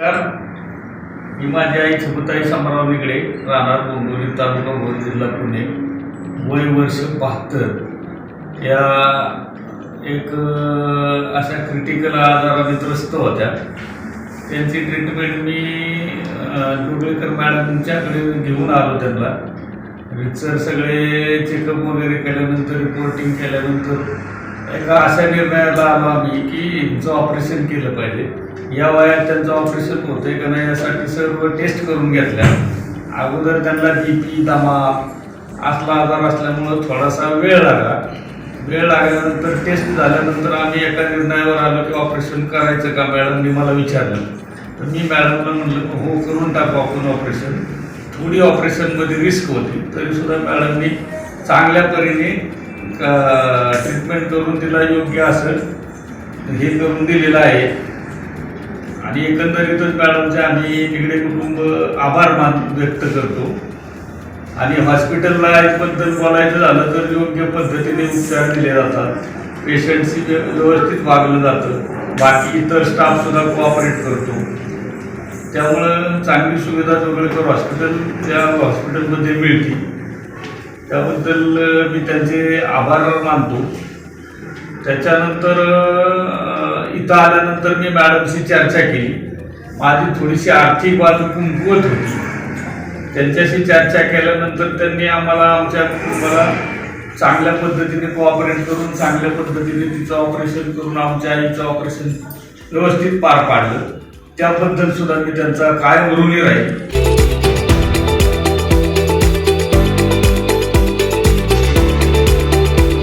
तर मी माझी आई छकुताई समारंभ निगडे राहणार बोंबोली तालुका भोर जिल्हा पुणे. वय वर्ष बहात्तर. या एक अशा क्रिटिकल आजाराने त्रस्त होत्या. त्यांची ट्रीटमेंट मी अ, मॅडमच्याकडे घेऊन आलो त्यांना. रितसर सगळे चेकअप वगैरे केल्यानंतर रिपोर्टिंग केल्यानंतर एका अशा निर्णयाला आलो आम्ही की यांचं ऑपरेशन केलं पाहिजे. या वयात त्यांचं ऑपरेशन होतंय का नाही यासाठी सर्व टेस्ट करून घेतल्या. अगोदर त्यांना बी पी दमा असला आजार असल्यामुळं थोडासा वेळ लागला. वेळ लागल्यानंतर टेस्ट झाल्यानंतर आम्ही एका निर्णयावर आलो की ऑपरेशन करायचं का मॅडमनी मला विचारलं. तर मी मॅडमला म्हणलं हो करून टाकू आपण ऑपरेशन. थोडी ऑपरेशनमध्ये रिस्क होती. तरीसुद्धा मॅडमनी चांगल्या परीने ट्रीटमेंट करून तिला योग्य असं हे करून दिलेलं आहे. आणि एकंदरीतच मॅडमचे आम्ही तिकडे कुटुंब आभार मान व्यक्त करतो. आणि हॉस्पिटलला बद्दल बोलायचं झालं तर योग्य पद्धतीने उपचार दिले जातात. पेशंटशी व्यवस्थित वागलं जातं. बाकी इतर स्टाफ सुद्धा कोऑपरेट करतो. त्यामुळं चांगली सुविधा जोगळेकर हॉस्पिटल त्या हॉस्पिटलमध्ये मिळते त्याबद्दल मी त्यांचे आभार मानतो. त्याच्यानंतर इथं आल्यानंतर मी मॅडमशी चर्चा केली. माझी थोडीशी आर्थिक बाजू कुंकवत होती. त्यांच्याशी चर्चा केल्यानंतर त्यांनी आम्हाला आमच्या कुटुंबाला चांगल्या पद्धतीने कोऑपरेट करून चांगल्या पद्धतीने तिचं ऑपरेशन करून आमच्या आईचं ऑपरेशन व्यवस्थित पार पाडलं. त्याबद्दल सुद्धा मी त्यांचा काय ऋणी राहील.